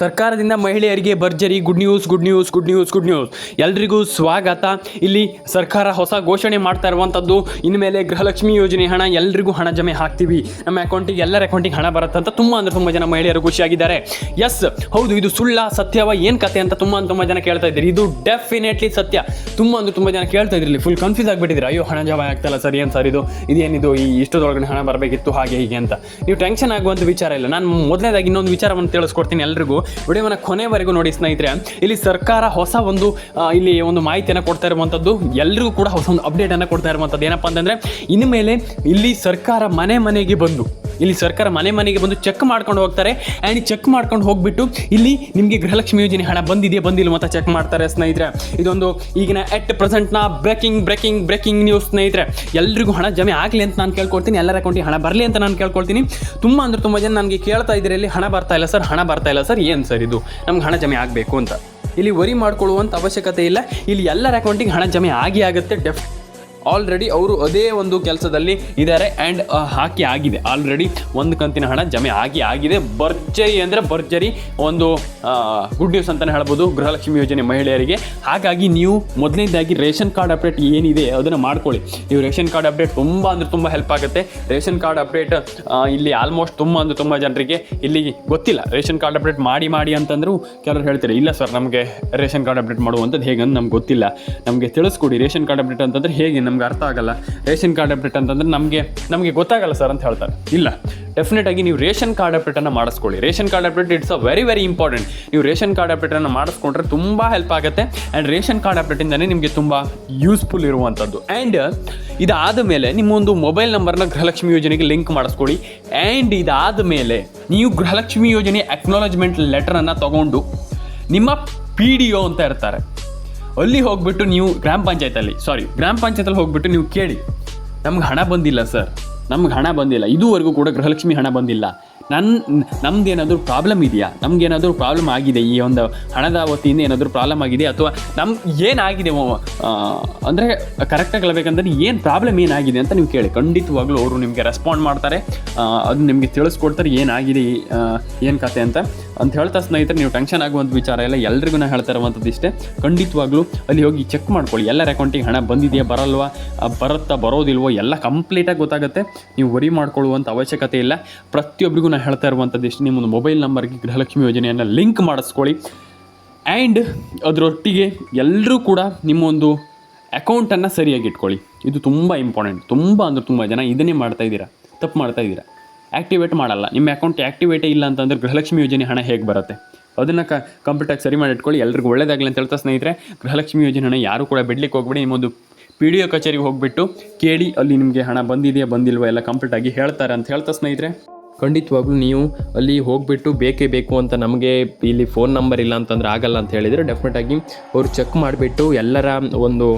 ಸರ್ಕಾರದಿಂದ ಮಹಿಳೆಯರಿಗೆ ಭರ್ಜರಿ good news good news good news good news ಎಲ್ರಿಗೂ ಸ್ವಾಗತ. ಇಲ್ಲಿ ಸರ್ಕಾರ ಹೊಸ ಘೋಷಣೆ ಮಾಡ್ತಾ ಇರುವಂಥದ್ದು ಇನ್ಮೇಲೆ ಗೃಹಲಕ್ಷ್ಮಿ ಯೋಜನೆ ಹಣ, ಎಲ್ರಿಗೂ ಹಣ ಜಮೆ ಹಾಕ್ತೀವಿ. ನಮ್ಮ ಅಕೌಂಟಿಗೆ ಎಲ್ಲರ ಅಕೌಂಟಿಗೆ ಹಣ ಬರುತ್ತೆ ಅಂತ ತುಂಬ ಅಂದರೆ ತುಂಬ ಜನ ಮಹಿಳೆಯರು ಖುಷಿಯಾಗಿದ್ದಾರೆ. ಎಸ್ ಹೌದು, ಇದು ಸುಳ್ಳ ಸತ್ಯವ ಏನು ಕತೆ ಅಂತ ತುಂಬ ತುಂಬ ಜನ ಕೇಳ್ತಾ ಇದ್ದೀರಿ. ಇದು ಡೆಫಿನೆಟ್ಲಿ ಸತ್ಯ. ತುಂಬ ಅಂದ್ರೆ ತುಂಬ ಜನ ಕೇಳ್ತಾ ಇದ್ರಲ್ಲಿ. ಫುಲ್ ಕನ್ಫ್ಯೂಸ್ ಆಗಿಬಿಟ್ಟಿದ್ರೆ ಅಯ್ಯೋ, ಹಣ ಜಮೆ ಆಗ್ತಲ್ಲ ಸರ್, ಏನು ಸರ್ ಇದು? ಇದೇನಿದು? ಈ ಇಷ್ಟದೊಳಗಡೆ ಹಣ ಬರಬೇಕಿತ್ತು, ಹಾಗೆ ಹೀಗೆ ಅಂತ. ನೀವು ಟೆನ್ಷನ್ ಆಗುವಂಥ ವಿಚಾರ ಇಲ್ಲ. ನಾನು ಮೊದಲನೇದಾಗಿ ಇನ್ನೊಂದು ವಿಚಾರವನ್ನು ತಿಳಿಸ್ಕೊಡ್ತೀನಿ ಎಲ್ರಿಗೂ. ವಿಡಿಯೋವನ್ನು ಕೊನೆವರೆಗೂ ನೋಡಿ ಸ್ನೇಹಿತರೆ. ಇಲ್ಲಿ ಸರ್ಕಾರ ಹೊಸ ಒಂದು ಇಲ್ಲಿ ಒಂದು ಮಾಹಿತಿಯನ್ನು ಕೊಡ್ತಾ ಇರುವಂಥದ್ದು ಎಲ್ಲರಿಗೂ ಕೂಡ ಹೊಸ ಒಂದು ಅಪ್ಡೇಟನ್ನು ಕೊಡ್ತಾ ಇರುವಂಥದ್ದು ಏನಪ್ಪ ಅಂತಂದರೆ, ಇನ್ನು ಮೇಲೆ ಇಲ್ಲಿ ಸರ್ಕಾರ ಮನೆ ಮನೆಗೆ ಬಂದು ಇಲ್ಲಿ ಸರ್ಕಾರ ಮನೆ ಮನೆಗೆ ಬಂದು ಚೆಕ್ ಮಾಡ್ಕೊಂಡು ಹೋಗ್ತಾರೆ. ಆ್ಯಂಡ್ ಚೆಕ್ ಮಾಡ್ಕೊಂಡು ಹೋಗ್ಬಿಟ್ಟು ಇಲ್ಲಿ ನಿಮಗೆ ಗೃಹಲಕ್ಷ್ಮಿ ಯೋಜನೆ ಹಣ ಬಂದಿದೆಯಾ ಬಂದಿಲ್ಲ ಅಂತ ಚೆಕ್ ಮಾಡ್ತಾರೆ ಸ್ನೇಹಿತರೆ. ಇದೊಂದು ಈಗಿನ ಎಟ್ ಪ್ರೆಸೆಂಟ್ನ ಬ್ರೇಕಿಂಗ್ ಬ್ರೇಕಿಂಗ್ ಬ್ರೇಕಿಂಗ್ ನ್ಯೂಸ್ ಸ್ನೇಹಿತರೆ. ಎಲ್ರಿಗೂ ಹಣ ಜಮೆ ಆಗಲಿ ಅಂತ ನಾನು ಕೇಳ್ಕೊಳ್ತೀನಿ. ಎಲ್ಲರ ಅಕೌಂಟಿಗೆ ಹಣ ಬರಲಿ ಅಂತ ನಾನು ಕೇಳ್ಕೊಳ್ತೀನಿ. ತುಂಬ ಅಂದ್ರೆ ತುಂಬ ಜನ ನನಗೆ ಕೇಳ್ತಾ ಇದ್ದೀರಿ ಇಲ್ಲಿ ಹಣ ಬರ್ತಾ ಇಲ್ಲ ಸರ್, ಹಣ ಬರ್ತಾ ಇಲ್ಲ ಸರ್, ಏನು ಸರ್ ಇದು? ನಮ್ಗೆ ಹಣ ಜಮೆ ಆಗಬೇಕು ಅಂತ. ಇಲ್ಲಿ ವರಿ ಮಾಡ್ಕೊಳ್ಳುವಂಥ ಅವಶ್ಯಕತೆ ಇಲ್ಲ. ಇಲ್ಲಿ ಎಲ್ಲರ ಅಕೌಂಟಿಗೆ ಹಣ ಜಮೆ ಆಗಿ ಆಗುತ್ತೆ ಡೆಫ್ ಆಲ್ರೆಡಿ ಅವರು ಅದೇ ಒಂದು ಕೆಲಸದಲ್ಲಿ ಇದ್ದಾರೆ ಆ್ಯಂಡ್ ಹಾಕಿ ಆಗಿದೆ. ಆಲ್ರೆಡಿ ಒಂದು ಕಂತಿನ ಹಣ ಜಮೆ ಆಗಿ ಆಗಿದೆ. ಭರ್ಜರಿ ಅಂದರೆ ಭರ್ಜರಿ ಒಂದು ಗುಡ್ ನ್ಯೂಸ್ ಅಂತಲೇ ಹೇಳ್ಬೋದು ಗೃಹಲಕ್ಷ್ಮಿ ಯೋಜನೆ ಮಹಿಳೆಯರಿಗೆ. ಹಾಗಾಗಿ ನೀವು ಮೊದಲನೇದಾಗಿ ರೇಷನ್ ಕಾರ್ಡ್ ಅಪ್ಡೇಟ್ ಏನಿದೆ ಅದನ್ನು ಮಾಡ್ಕೊಳ್ಳಿ. ನೀವು ರೇಷನ್ ಕಾರ್ಡ್ ಅಪ್ಡೇಟ್ ತುಂಬ ಅಂದರೆ ತುಂಬ ಹೆಲ್ಪ್ ಆಗುತ್ತೆ. ರೇಷನ್ ಕಾರ್ಡ್ ಅಪ್ಡೇಟ್ ಇಲ್ಲಿ ಆಲ್ಮೋಸ್ಟ್ ತುಂಬ ಅಂದರೆ ತುಂಬ ಜನರಿಗೆ ಇಲ್ಲಿ ಗೊತ್ತಿಲ್ಲ. ರೇಷನ್ ಕಾರ್ಡ್ ಅಪ್ಡೇಟ್ ಮಾಡಿ ಮಾಡಿ ಅಂತಂದರೂ ಕೆಲವರು ಹೇಳ್ತಾರೆ, ಇಲ್ಲ ಸರ್, ನಮಗೆ ರೇಷನ್ ಕಾರ್ಡ್ ಅಪ್ಡೇಟ್ ಮಾಡುವಂಥದ್ದು ಹೇಗೆ ಅಂತ ನಮ್ಗೆ ಗೊತ್ತಿಲ್ಲ. ನಮಗೆ ತಿಳಿಸ್ಕೊಡಿ, ರೇಷನ್ ಕಾರ್ಡ್ ಅಪ್ಡೇಟ್ ಅಂತಂದರೆ ಹೇಗೆ ನಮ್ಗೆ ಅರ್ಥ ಆಗಲ್ಲ. ರೇಷನ್ ಕಾರ್ಡ್ ಅಪ್ಡೇಟ್ ಅಂತಂದ್ರೆ ನಮಗೆ ನಮಗೆ ಗೊತ್ತಾಗಲ್ಲ ಸರ್ ಅಂತ ಹೇಳ್ತಾರೆ. ಇಲ್ಲ ಡೆಫಿನೆಟ್ ಆಗಿ ನೀವು ರೇಷನ್ ಕಾರ್ಡ್ ಅಪ್ಡೇಟನ್ನು ಮಾಡಿಸ್ಕೊಳ್ಳಿ. Ration card update it's a very very important ನೀವು ರೇಷನ್ ಕಾರ್ಡ್ ಅಪ್ಡೇಟನ್ನು ಮಾಡಿಸ್ಕೊಂಡ್ರೆ ತುಂಬ ಹೆಲ್ಪ್ ಆಗುತ್ತೆ. ಆ್ಯಂಡ್ ರೇಷನ್ ಕಾರ್ಡ್ ಅಪ್ಡೇಟಿಂದನೇ ನಿಮಗೆ ತುಂಬ ಯೂಸ್ಫುಲ್ ಇರುವಂಥದ್ದು. ಆ್ಯಂಡ್ ಇದಾದ ಮೇಲೆ ನಿಮ್ಮೊಂದು ಮೊಬೈಲ್ ನಂಬರ್ನ ಗೃಹಲಕ್ಷ್ಮಿ ಯೋಜನೆಗೆ ಲಿಂಕ್ ಮಾಡಿಸ್ಕೊಳ್ಳಿ. ಆ್ಯಂಡ್ ಇದಾದ ಮೇಲೆ ನೀವು ಗೃಹಲಕ್ಷ್ಮಿ ಯೋಜನೆ ಅಕ್ನಾಲಜ್ಮೆಂಟ್ ಲೆಟರನ್ನು ತಗೊಂಡು ನಿಮ್ಮ ಪಿ ಡಿ ಒ ಅಂತ ಇರ್ತಾರೆ. ಅಲ್ಲಿ ಹೋಗ್ಬಿಟ್ಟು ನೀವು ಗ್ರಾಮ ಪಂಚಾಯತಲ್ಲಿ ಸಾರಿ ಗ್ರಾಮ ಪಂಚಾಯತಲ್ಲಿ ಹೋಗ್ಬಿಟ್ಟು ನೀವು ಕೇಳಿ. ನಮ್ಗೆ ಹಣ ಬಂದಿಲ್ಲ ಸರ್ ನಮ್ಗೆ ಹಣ ಬಂದಿಲ್ಲ. ಇದುವರೆಗೂ ಕೂಡ ಗೃಹಲಕ್ಷ್ಮಿ ಹಣ ಬಂದಿಲ್ಲ. ನನ್ನ ನಮ್ದು ಏನಾದರೂ ಪ್ರಾಬ್ಲಮ್ ಇದೆಯಾ? ನಮ್ಗೆ ಏನಾದರೂ ಪ್ರಾಬ್ಲಮ್ ಆಗಿದೆ ಈ ಒಂದು ಹಣದ ವತಿಯಿಂದ ಏನಾದರೂ ಪ್ರಾಬ್ಲಮ್ ಆಗಿದೆ? ಅಥವಾ ನಮ್ಗೆ ಏನಾಗಿದೆ ಅಂದರೆ ಕರೆಕ್ಟಾಗಿ ಹೇಳ್ಬೇಕಂದ್ರೆ ಏನು ಪ್ರಾಬ್ಲಮ್ ಏನಾಗಿದೆ ಅಂತ ನೀವು ಕೇಳಿ. ಖಂಡಿತವಾಗ್ಲೂ ಅವರು ನಿಮಗೆ ರೆಸ್ಪಾಂಡ್ ಮಾಡ್ತಾರೆ. ಅದು ನಿಮಗೆ ತಿಳಿಸ್ಕೊಡ್ತಾರೆ ಏನಾಗಿದೆ ಏನು ಕತೆ ಅಂತ. ಅಂತ ಹೇಳ್ತಾ ಸ್ನೇಹಿತರೆ, ನೀವು ಟೆನ್ಷನ್ ಆಗುವಂಥ ವಿಚಾರ ಎಲ್ಲ ಎಲ್ರಿಗೂ ಹೇಳ್ತಾ ಇರುವಂಥದ್ದು ಇಷ್ಟೇ. ಖಂಡಿತವಾಗ್ಲೂ ಅಲ್ಲಿ ಹೋಗಿ ಚೆಕ್ ಮಾಡ್ಕೊಳ್ಳಿ. ಎಲ್ಲರ ಅಕೌಂಟಿಗೆ ಹಣ ಬಂದಿದೆಯಾ, ಬರಲ್ವಾ? ಬರುತ್ತಾ, ಬರೋದಿಲ್ವೋ? ಎಲ್ಲ ಕಂಪ್ಲೀಟಾಗಿ ಗೊತ್ತಾಗುತ್ತೆ. ನೀವು ವರಿ ಮಾಡ್ಕೊಳ್ಳುವಂಥ ಅವಶ್ಯಕತೆ ಇಲ್ಲ. ಪ್ರತಿಯೊಬ್ಬರಿಗೂ ನಾನು ಹೇಳ್ತಾ ಇರುವಂಥದ್ದು ಇಷ್ಟು. ನಿಮ್ಮೊಂದು ಮೊಬೈಲ್ ನಂಬರ್ಗೆ ಗೃಹಲಕ್ಷ್ಮಿ ಯೋಜನೆಯನ್ನು ಲಿಂಕ್ ಮಾಡಿಸ್ಕೊಳ್ಳಿ. ಆ್ಯಂಡ್ ಅದರೊಟ್ಟಿಗೆ ಎಲ್ಲರೂ ಕೂಡ ನಿಮ್ಮೊಂದು ಅಕೌಂಟನ್ನು ಸರಿಯಾಗಿ ಇಟ್ಕೊಳ್ಳಿ. ಇದು ತುಂಬ ಇಂಪಾರ್ಟೆಂಟ್ ತುಂಬ ಅಂದರೆ ತುಂಬ ಜನ ಇದನ್ನೇ ಮಾಡ್ತಾ ಇದ್ದೀರಾ. ತಪ್ಪು ಮಾಡ್ತಾ ಇದ್ದೀರಾ. ಆ್ಯಕ್ಟಿವೇಟ್ ಮಾಡಲ್ಲ. ನಿಮ್ಮ ಅಕೌಂಟ್ ಆ್ಯಕ್ಟಿವೇಟೇ ಇಲ್ಲ ಅಂತಂದರೆ ಗೃಹಲಕ್ಷ್ಮಿ ಯೋಜನೆ ಹಣ ಹೇಗೆ ಬರುತ್ತೆ? ಅದನ್ನು ಕ ಕಂಪ್ಲೀಟಾಗಿ ಸರಿ ಮಾಡಿ ಇಟ್ಕೊಳ್ಳಿ. ಎಲ್ರಿಗೂ ಒಳ್ಳೇದಾಗಲಿ ಅಂತ ಹೇಳ್ತಾ ಸ್ನೇಹಿತರೆ, ಗೃಹಲಕ್ಷ್ಮಿ ಯೋಜನೆ ಹಣ ಯಾರು ಕೂಡ ಬಿಡ್ಲಿಕ್ಕೆ ಹೋಗ್ಬೇಡಿ. ನಿಮ್ಮೊಂದು ಪಿ ಡಿ ಒ ಕಚೇರಿಗೆ ಹೋಗಿಬಿಟ್ಟು ಕೇಳಿ ಅಲ್ಲಿ ನಿಮಗೆ ಹಣ ಬಂದಿದೆಯಾ, ಬಂದಿಲ್ವಾ, ಎಲ್ಲ ಕಂಪ್ಲೀಟಾಗಿ ಹೇಳ್ತಾರೆ ಅಂತ ಹೇಳ್ತಾ ಸ್ನೇಹಿತರೆ. ಖಂಡಿತವಾಗ್ಲೂ ನೀವು ಅಲ್ಲಿ ಹೋಗಿಬಿಟ್ಟು ಬೇಕೇ ಬೇಕು ಅಂತ ನಮಗೆ ಇಲ್ಲಿ ಫೋನ್ ನಂಬರ್ ಇಲ್ಲ ಅಂತಂದ್ರೆ ಆಗಲ್ಲ ಅಂತ ಹೇಳಿದರೆ ಡೆಫಿನೆಟಾಗಿ ಅವರು ಚೆಕ್ ಮಾಡಿಬಿಟ್ಟು ಎಲ್ಲರ ಒಂದು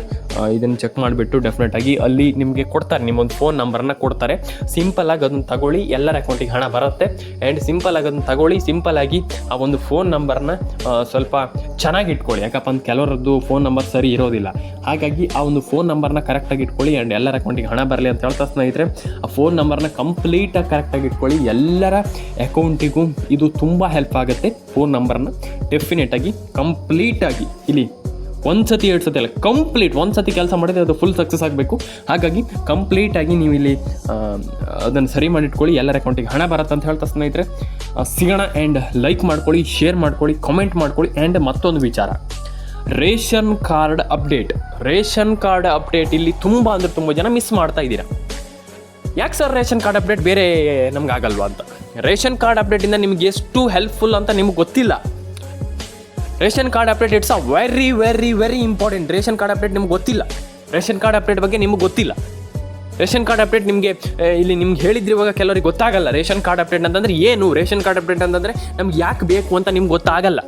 ಇದನ್ನು ಚೆಕ್ ಮಾಡಿಬಿಟ್ಟು ಡೆಫಿನೆಟಾಗಿ ಅಲ್ಲಿ ನಿಮಗೆ ಕೊಡ್ತಾರೆ, ನಿಮ್ಮೊಂದು ಫೋನ್ ನಂಬರನ್ನ ಕೊಡ್ತಾರೆ. ಸಿಂಪಲಾಗಿ ಅದನ್ನು ತಗೊಳ್ಳಿ, ಎಲ್ಲರ ಅಕೌಂಟಿಗೆ ಹಣ ಬರುತ್ತೆ. ಆ್ಯಂಡ್ ಸಿಂಪಲಾಗಿ ಅದನ್ನು ತಗೊಳ್ಳಿ ಸಿಂಪಲಾಗಿ ಆ ಒಂದು ಫೋನ್ ನಂಬರ್ನ ಸ್ವಲ್ಪ ಚೆನ್ನಾಗಿ ಇಟ್ಕೊಳ್ಳಿ. ಯಾಕಪ್ಪ ಅಂತ ಕೆಲವರದ್ದು ಫೋನ್ ನಂಬರ್ ಸರಿ ಇರೋದಿಲ್ಲ. ಹಾಗಾಗಿ ಆ ಒಂದು ಫೋನ್ ನಂಬರ್ನ ಕರೆಕ್ಟಾಗಿ ಇಟ್ಕೊಳ್ಳಿ ಆ್ಯಂಡ್ ಎಲ್ಲರ ಅಕೌಂಟಿಗೆ ಹಣ ಬರಲಿ ಅಂತ ಹೇಳ್ತಾ ಸ್ನೇಹಿತರೆ, ಆ ಫೋನ್ ನಂಬರ್ನ ಕಂಪ್ಲೀಟಾಗಿ ಕರೆಕ್ಟಾಗಿ ಇಟ್ಕೊಳ್ಳಿ. ಎಲ್ಲರ ಅಕೌಂಟಿಗೂ ಇದು ತುಂಬ ಹೆಲ್ಪ್ ಆಗುತ್ತೆ. ಫೋನ್ ನಂಬರ್ನ ಡೆಫಿನೆಟಾಗಿ ಕಂಪ್ಲೀಟಾಗಿ ಇಲ್ಲಿ ಒಂದು ಸತಿ, ಎರಡು ಸತಿ ಅಲ್ಲ ಕಂಪ್ಲೀಟ್ ಒಂದು ಸತಿ ಕೆಲಸ ಮಾಡಿದ್ರೆ ಅದು ಫುಲ್ ಸಕ್ಸಸ್ ಆಗಬೇಕು. ಹಾಗಾಗಿ ಕಂಪ್ಲೀಟಾಗಿ ನೀವು ಇಲ್ಲಿ ಅದನ್ನು ಸರಿ ಮಾಡಿಟ್ಕೊಳ್ಳಿ, ಎಲ್ಲರ ಅಕೌಂಟಿಗೆ ಹಣ ಬರುತ್ತೆ ಅಂತ ಹೇಳ್ತಾ ಸ್ನೇಹಿತರೆ. ಸಿಗೋಣ ಆ್ಯಂಡ್ ಲೈಕ್ ಮಾಡ್ಕೊಳ್ಳಿ ಶೇರ್ ಮಾಡ್ಕೊಳ್ಳಿ ಕಾಮೆಂಟ್ ಮಾಡ್ಕೊಳ್ಳಿ ಆ್ಯಂಡ್ ಮತ್ತೊಂದು ವಿಚಾರ. Ration card update. Ration card update ಇಲ್ಲಿ ತುಂಬ ಅಂದರೆ ತುಂಬ ಜನ ಮಿಸ್ ಮಾಡ್ತಾ ಇದ್ದೀರಾ. ಯಾಕೆ ಸರ್ ರೇಷನ್ ಕಾರ್ಡ್ ಅಪ್ಡೇಟ್ ಬೇರೆ ನಮ್ಗೆ ಆಗಲ್ವಾ ಅಂತ ರೇಷನ್ ಕಾರ್ಡ್ ಅಪ್ಡೇಟಿಂದ ನಿಮ್ಗೆ ಎಷ್ಟು ಹೆಲ್ಪ್ಫುಲ್ ಅಂತ ನಿಮ್ಗೆ ಗೊತ್ತಿಲ್ಲ ration card update it's a very very very important ration card update ನಿಮ್ಗೆ ಗೊತ್ತಿಲ್ಲ ರೇಷನ್ ಕಾರ್ಡ್ ಅಪ್ಡೇಟ್ ಬಗ್ಗೆ ನಿಮ್ಗೆ ಗೊತ್ತಿಲ್ಲ ರೇಷನ್ ಕಾರ್ಡ್ ಅಪ್ಡೇಟ್ ನಿಮಗೆ ಇಲ್ಲಿ ನಿಮ್ಗೆ ಹೇಳಿದ್ರೆ ಇವಾಗ ಕೆಲವರಿಗೆ ಗೊತ್ತಾಗಲ್ಲ ರೇಷನ್ ಕಾರ್ಡ್ ಅಪ್ಡೇಟ್ ಅಂತಂದ್ರೆ ಏನು ರೇಷನ್ ಕಾರ್ಡ್ ಅಪ್ಡೇಟ್ ಅಂತಂದರೆ ನಮ್ಗೆ ಯಾಕೆ ಬೇಕು ಅಂತ ನಿಮ್ಗೆ ಗೊತ್ತಾಗಲ್ಲ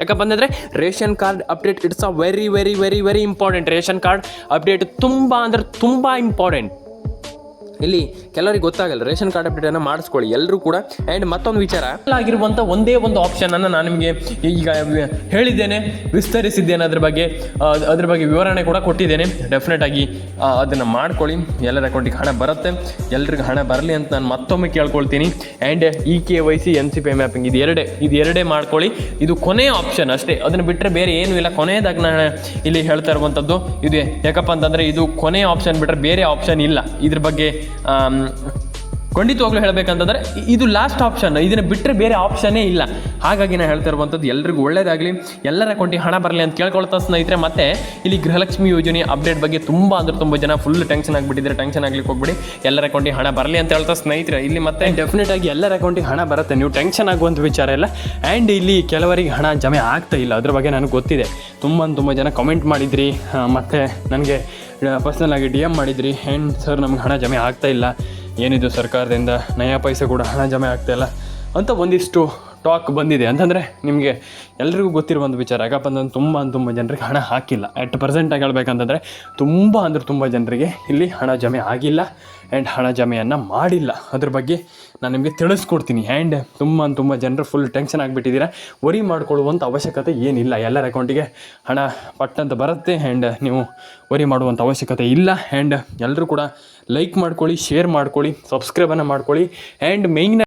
ಯಾಕಪ್ಪ ಅಂತಂದರೆ ration card update it's a very very very very important ration card update ತುಂಬ ಅಂದರೆ ತುಂಬ ಇಂಪಾರ್ಟೆಂಟ್ ಇಲ್ಲಿ ಕೆಲವರಿಗೆ ಗೊತ್ತಾಗಲ್ಲ, ರೇಷನ್ ಕಾರ್ಡ್ ಅಪ್ಡೇಟ್ ಅನ್ನು ಮಾಡಿಸ್ಕೊಳ್ಳಿ ಎಲ್ಲರೂ ಕೂಡ. ಆ್ಯಂಡ್ ಮತ್ತೊಂದು ವಿಚಾರ. ಆಗಿರುವಂತ ಒಂದೇ ಒಂದು ಆಪ್ಷನ್ ಆಪ್ಷನನ್ನು ನಾನು ನಿಮಗೆ ಈಗ ಹೇಳಿದ್ದೇನೆ, ವಿಸ್ತರಿಸಿದ್ದೇನೆ ಅದ್ರ ಬಗ್ಗೆ ಅದ್ರ ಬಗ್ಗೆ ವಿವರಣೆ ಕೂಡ ಕೊಟ್ಟಿದ್ದೇನೆ. ಡೆಫಿನೆಟ್ ಆಗಿ ಅದನ್ನು ಮಾಡ್ಕೊಳ್ಳಿ. ಎಲ್ಲರ ಅಕೌಂಟಿಗೆ ಹಣ ಬರುತ್ತೆ. ಎಲ್ರಿಗೂ ಹಣ ಬರಲಿ ಅಂತ ನಾನು ಮತ್ತೊಮ್ಮೆ ಕೇಳ್ಕೊಳ್ತೀನಿ. And E K Y C N C P mapping ಇದು ಎರಡೇ ಇದು ಎರಡೇ ಮಾಡ್ಕೊಳ್ಳಿ. ಇದು ಕೊನೆಯ ಆಪ್ಷನ್ ಅಷ್ಟೇ. ಅದನ್ನು ಬಿಟ್ಟರೆ ಬೇರೆ ಏನೂ ಇಲ್ಲ. ಕೊನೆಯದಾಗಿ ನಾನು ಇಲ್ಲಿ ಹೇಳ್ತಾ ಇರುವಂಥದ್ದು ಇದು ಯಾಕಪ್ಪ ಅಂತಂದರೆ ಇದು ಕೊನೆಯ ಆಪ್ಷನ್ ಬಿಟ್ಟರೆ ಬೇರೆ ಆಪ್ಷನ್ ಇಲ್ಲ. ಇದ್ರ ಬಗ್ಗೆ ಖಂಡಿತವಾಗ್ಲೂ ಹೇಳಬೇಕಂತಂದ್ರೆ ಇದು ಲಾಸ್ಟ್ ಆಪ್ಷನ್ ಇದನ್ನು ಬಿಟ್ಟರೆ ಬೇರೆ ಆಪ್ಷನ್ನೇ ಇಲ್ಲ. ಹಾಗಾಗಿ ನಾನು ಹೇಳ್ತಾ ಇರುವಂಥದ್ದು ಎಲ್ರಿಗೂ ಒಳ್ಳೇದಾಗಲಿ. ಎಲ್ಲರ ಅಕೌಂಟಿಗೆ ಹಣ ಬರಲಿ ಅಂತ ಕೇಳ್ಕೊಳ್ತಾ ಸ್ನೇಹಿತರೆ, ಮತ್ತೆ ಇಲ್ಲಿ ಗೃಹಲಕ್ಷ್ಮಿ ಯೋಜನೆ ಅಪ್ಡೇಟ್ ಬಗ್ಗೆ ತುಂಬ ಅಂದ್ರೆ ತುಂಬ ಜನ ಫುಲ್ ಟೆನ್ಷನ್ ಆಗಿಬಿಟ್ಟಿದ್ರೆ ಟೆನ್ಷನ್ ಆಗ್ಲಿಕ್ಕೆ ಹೋಗ್ಬಿಡಿ. ಎಲ್ಲರ ಅಕೌಂಟಿಗೆ ಹಣ ಬರಲಿ ಅಂತ ಹೇಳ್ತಾ ಸ್ನೇಹಿತರೆ, ಇಲ್ಲಿ ಮತ್ತೆ ಡೆಫಿನೆಟ್ ಆಗಿ ಎಲ್ಲರ ಅಕೌಂಟಿಗೆ ಹಣ ಬರುತ್ತೆ. ನೀವು ಟೆನ್ಷನ್ ಆಗುವಂಥ ವಿಚಾರ ಇಲ್ಲ. ಆ್ಯಂಡ್ ಇಲ್ಲಿ ಕೆಲವರಿಗೆ ಹಣ ಜಮೆ ಆಗ್ತಾ ಇಲ್ಲ. ಅದ್ರ ಬಗ್ಗೆ ನನಗೆ ಗೊತ್ತಿದೆ. ತುಂಬ ತುಂಬ ಜನ ಕಮೆಂಟ್ ಮಾಡಿದ್ರಿ. ಮತ್ತೆ ನನಗೆ ಪರ್ಸ್ನಲ್ ಆಗಿ ಡಿ ಎಂ ಮಾಡಿದ್ರಿ. ಆ್ಯಂಡ್ ಸರ್ ನಮ್ಗೆ ಹಣ ಜಮೆ ಆಗ್ತಾ ಇಲ್ಲ. ಏನಿದು ಸರ್ಕಾರದಿಂದ ನಯಾ ಪೈಸೆ ಕೂಡ ಹಣ ಜಮೆ ಆಗ್ತಾ ಇಲ್ಲ ಅಂತ ಒಂದಿಷ್ಟು ಟಾಕ್ ಬಂದಿದೆ. ಅಂತಂದರೆ ನಿಮಗೆ ಎಲ್ರಿಗೂ ಗೊತ್ತಿರೋ ಒಂದು ವಿಚಾರ. ಯಾಕಪ್ಪ ಅಂತಂದ್ರೆ ತುಂಬ ತುಂಬ ಜನರಿಗೆ ಹಣ ಹಾಕಿಲ್ಲ. ಅಟ್ ಪ್ರೆಸೆಂಟಾಗಿ ಹೇಳ್ಬೇಕಂತಂದರೆ ತುಂಬ ಅಂದರೆ ತುಂಬ ಜನರಿಗೆ ಇಲ್ಲಿ ಹಣ ಜಮೆ ಆಗಿಲ್ಲ ಆ್ಯಂಡ್ ಹಣ ಜಮೆಯನ್ನು ಮಾಡಿಲ್ಲ. ಅದ್ರ ಬಗ್ಗೆ ನಾನು ನಿಮಗೆ ತಿಳಿಸ್ಕೊಡ್ತೀನಿ. ಆ್ಯಂಡ್ ತುಂಬ ತುಂಬ ಜನರು ಫುಲ್ ಟೆನ್ಷನ್ ಆಗಿಬಿಟ್ಟಿದ್ದೀರಾ. ವರಿ ಮಾಡ್ಕೊಳ್ಳುವಂಥ ಅವಶ್ಯಕತೆ ಏನಿಲ್ಲ. ಎಲ್ಲರ ಅಕೌಂಟಿಗೆ ಹಣ ಪಟ್ಟಂತ ಬರುತ್ತೆ ಆ್ಯಂಡ್ ನೀವು ವರಿ ಮಾಡುವಂಥ ಅವಶ್ಯಕತೆ ಇಲ್ಲ. ಆ್ಯಂಡ್ ಎಲ್ಲರೂ ಕೂಡ ಲೈಕ್ ಮಾಡ್ಕೊಳ್ಳಿ ಶೇರ್ ಮಾಡ್ಕೊಳ್ಳಿ ಸಬ್ಸ್ಕ್ರೈಬನ್ನು ಮಾಡ್ಕೊಳ್ಳಿ. And main